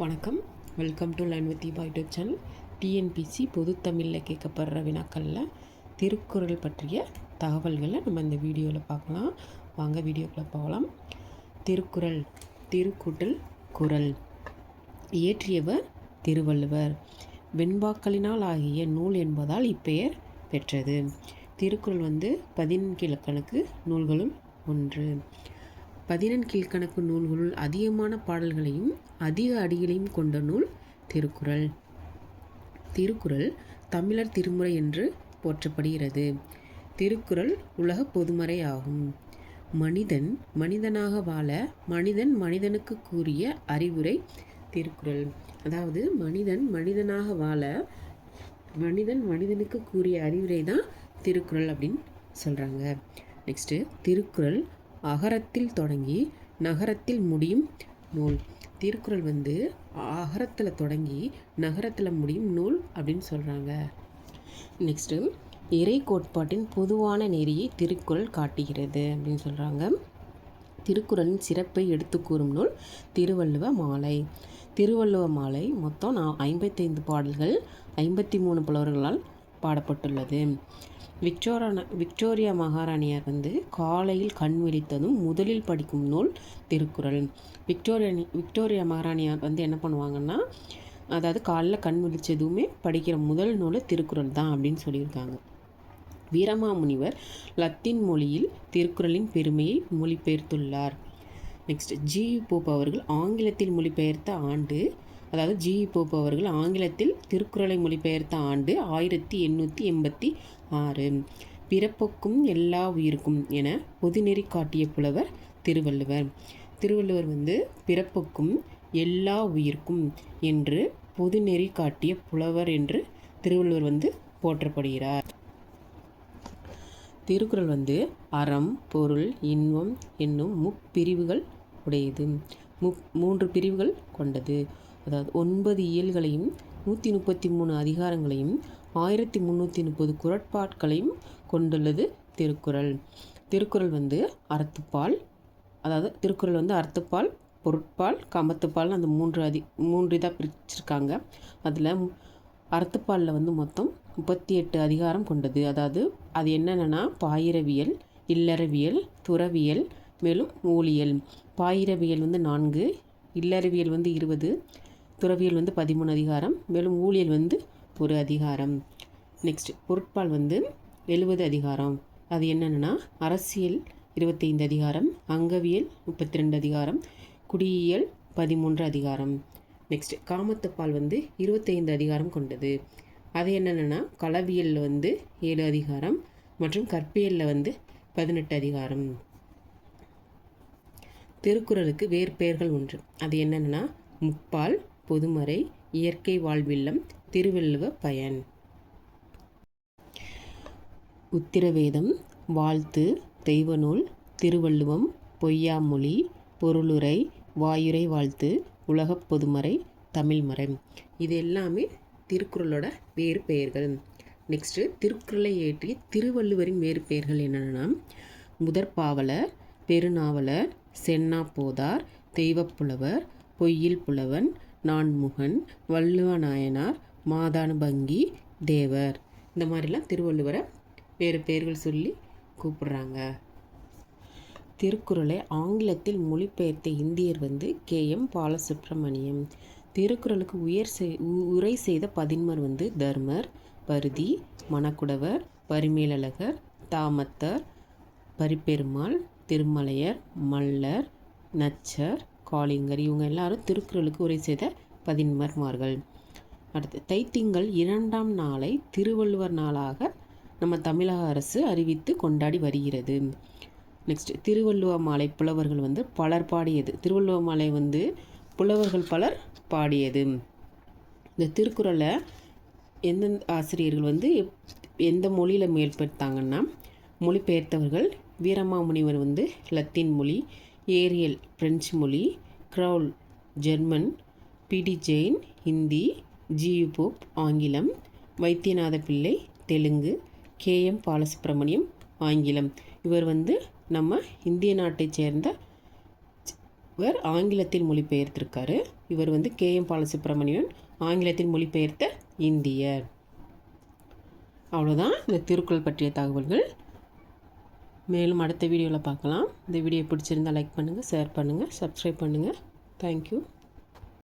வணக்கம். Welcome to line with Deepa YouTube channel TNPSC பொது தமிழில் கேட்கப்படுற வினாக்களில் திருக்குறள் பற்றிய தகவல்களை நம்ம இந்த வீடியோவில் பார்க்கலாம். வாங்க வீடியோக்குள்ளே போகலாம். திருக்குறள் திருக்கூட்டல் குறள். இயற்றியவர் திருவள்ளுவர். வெண்பாக்களினால் ஆகிய நூல் என்பதால் இப்பெயர் பெற்றது. திருக்குறள் வந்து பதினெண்கிழக்கணக்கு நூல்களும் ஒன்று. பதினெண் கீழ்க்கணக்கு நூல்களுள் அதிகமான பாடல்களையும் அதிக அடிகளையும் கொண்ட நூல் திருக்குறள். திருக்குறள் தமிழர் திருமுறை என்று போற்றப்படுகிறது. திருக்குறள் உலக பொதுமறை ஆகும். மனிதன் மனிதனாக வாழ மனிதன் மனிதனுக்கு கூறிய அறிவுரை திருக்குறள். அதாவது மனிதன் மனிதனாக வாழ மனிதன் மனிதனுக்கு கூறிய அறிவுரை தான் திருக்குறள் அப்படின்னு சொல்கிறாங்க நெக்ஸ்ட்டு திருக்குறள் அகரத்தில் தொடங்கி நகரத்தில் முடியும் நூல். திருக்குறள் வந்து அகரத்தில் தொடங்கி நகரத்தில் முடியும் நூல் அப்படின்னு சொல்கிறாங்க நெக்ஸ்ட்டு இறை கோட்பாட்டின் பொதுவான நெறியை திருக்குறள் காட்டுகிறது அப்படின்னு சொல்கிறாங்க திருக்குறளின் சிறப்பை எடுத்து கூறும் நூல் திருவள்ளுவ மாலை. திருவள்ளுவ மாலை மொத்தம் நான் ஐம்பத்தைந்து பாடல்கள் ஐம்பத்தி மூணு புலவர்களால் பாடப்பட்டுள்ளது. விக்டோரான விக்டோரியா மகாராணியார் வந்து காலையில் கண் விழித்ததும் முதலில் படிக்கும் நூல் திருக்குறள். விக்டோரியா விக்டோரியா மகாராணியார் வந்து என்ன பண்ணுவாங்கன்னா அதாவது காலைல கண் விழிச்சதுமே படிக்கிற முதல் நூல் திருக்குறள் தான் அப்படின்னு சொல்லியிருக்காங்க. வீரமாமுனிவர் லத்தீன் மொழியில் திருக்குறளின் பெருமையை மொழிபெயர்த்துள்ளார். Next G. போப் அவர்கள் ஆங்கிலத்தில் மொழிபெயர்த்த ஆண்டு அதாவது ஜி போப் அவர்கள் ஆங்கிலத்தில் திருக்குறளை மொழிபெயர்த்த ஆண்டு ஆயிரத்தி எண்ணூற்றி எண்பத்தி ஆறு. பிறப்புக்கும் எல்லா உயிருக்கும் என பொதுநெறி காட்டிய புலவர் திருவள்ளுவர். திருவள்ளுவர் வந்து பிறப்புக்கும் எல்லா உயிர்க்கும் என்று பொதுநெறி காட்டிய புலவர் என்று திருவள்ளுவர் வந்து போற்றப்படுகிறார். திருக்குறள் வந்து அறம் பொருள் இன்பம் என்னும் முப்பிரிவுகள் உடையது. மு மூன்று பிரிவுகள் கொண்டது. அதாவது ஒன்பது இயல்களையும் நூற்றி முப்பத்தி மூணு அதிகாரங்களையும் ஆயிரத்தி முந்நூற்றி முப்பது குரட்பாட்களையும் கொண்டுள்ளது திருக்குறள். திருக்குறள் வந்து அறத்துப்பால் அதாவது திருக்குறள் வந்து அறத்துப்பால் பொருட்பால் கமத்துப்பால் அந்த மூன்று அதி மூன்று இதாக பிரிச்சிருக்காங்க. அதில் அறத்துப்பாலில் வந்து மொத்தம் முப்பத்தி எட்டு அதிகாரம் கொண்டது. அதாவது அது என்னென்னா பாயிரவியல் இல்லறவியல் துறவியல் மேலும் ஊழியல் பாயிரவியல் வந்து நான்கு இல்லறவியல் வந்து இருபது துறவியல் வந்து பதிமூணு அதிகாரம் மேலும் ஊழியல் வந்து ஒரு அதிகாரம். நெக்ஸ்ட் பொருட்பால் வந்து எழுபது அதிகாரம். அது என்னென்னா அரசியல் இருபத்தைந்து அதிகாரம் அங்கவியல் முப்பத்தி ரெண்டு அதிகாரம் குடியியல் பதிமூன்று அதிகாரம். நெக்ஸ்ட் காமத்துப்பால் வந்து இருபத்தைந்து அதிகாரம் கொண்டது. அது என்னென்னா களவியலில் வந்து ஏழு அதிகாரம் மற்றும் கற்பியலில் வந்து பதினெட்டு அதிகாரம். திருக்குறளுக்கு வேறு பெயர்கள் ஒன்று. அது என்னென்னா முப்பால் பொதுமறை இயற்கை வாழ்வில்லம் திருவள்ளுவ பயன். உத்திரவேதம் வாழ்த்து தெய்வநூல் திருவள்ளுவம் பொய்யாமொழி பொருளுரை வாயுரை வாழ்த்து உலகப் பொதுமறை தமிழ்மறை இது எல்லாமே திருக்குறளோட வேறு பெயர்கள் நெக்ஸ்ட்டு திருக்குறளை ஏற்றிய திருவள்ளுவரின் வேறு பெயர்கள் என்னென்னா முதற்பாவலர் பெருநாவலர் சென்னா போதார் தெய்வப்புலவர் பொய்யில் புலவன் நான்முகன் வள்ளுவ நாயனார் மாதானுபங்கி தேவர். இந்த மாதிரிலாம் திருவள்ளுவரை வேறு பெயர்கள் சொல்லி கூப்பிடுறாங்க. திருக்குறளை ஆங்கிலத்தில் மொழிபெயர்த்த இந்தியர் வந்து கே. எம். பாலசுப்ரமணியம். திருக்குறளுக்கு உயர் செய் உரை செய்த பதின்மர் வந்து தர்மர் பருதி மணக்குடவர் பரிமேலழகர் தாமத்தர் பரிப்பெருமாள் திருமலையர் மல்லர் நச்சர் காளிங்கர். இவங்க எல்லாரும் திருக்குறளுக்கு உரை செய்த பதின்மர்மார்கள். அடுத்து தைத்திங்கள் இரண்டாம் நாளை திருவள்ளுவர் நாளாக நம்ம தமிழக அரசு அறிவித்து கொண்டாடி வருகிறது. நெக்ஸ்ட் திருவள்ளுவ மாலை புலவர்கள் வந்து பலர் பாடியது. திருவள்ளுவ மாலை வந்து புலவர்கள் பலர் பாடியது. இந்த திருக்குறளை எந்தெந்த ஆசிரியர்கள் வந்து எந்த மொழியில் மேற்படுத்தாங்கன்னா மொழிபெயர்த்தவர்கள் வீரமாமுனிவர் வந்து லத்தீன் மொழி ஏரியல் பிரெஞ்சு மொழி க்ரௌல் ஜெர்மன் பிடி ஜெயின் ஹிந்தி ஜியு போப் ஆங்கிலம் வைத்தியநாத பிள்ளை தெலுங்கு கே எம் பாலசுப்ரமணியம் ஆங்கிலம். இவர் வந்து நம்ம இந்திய நாட்டைச் சேர்ந்த இவர் ஆங்கிலத்தில் மொழிபெயர்த்திருக்காரு. இவர் வந்து கே எம் பாலசுப்ரமணியன் ஆங்கிலத்தில் மொழிபெயர்த்த இந்தியர். அவ்வளோதான் இந்த திருக்குறள் பற்றிய தகவல்கள். மேலும் அடுத்த வீடியோவில் பார்க்கலாம். இந்த வீடியோ பிடிச்சிருந்தால் லைக் பண்ணுங்கள் ஷேர் பண்ணுங்கள் சப்ஸ்கிரைப் பண்ணுங்கள் தேங்க்யூ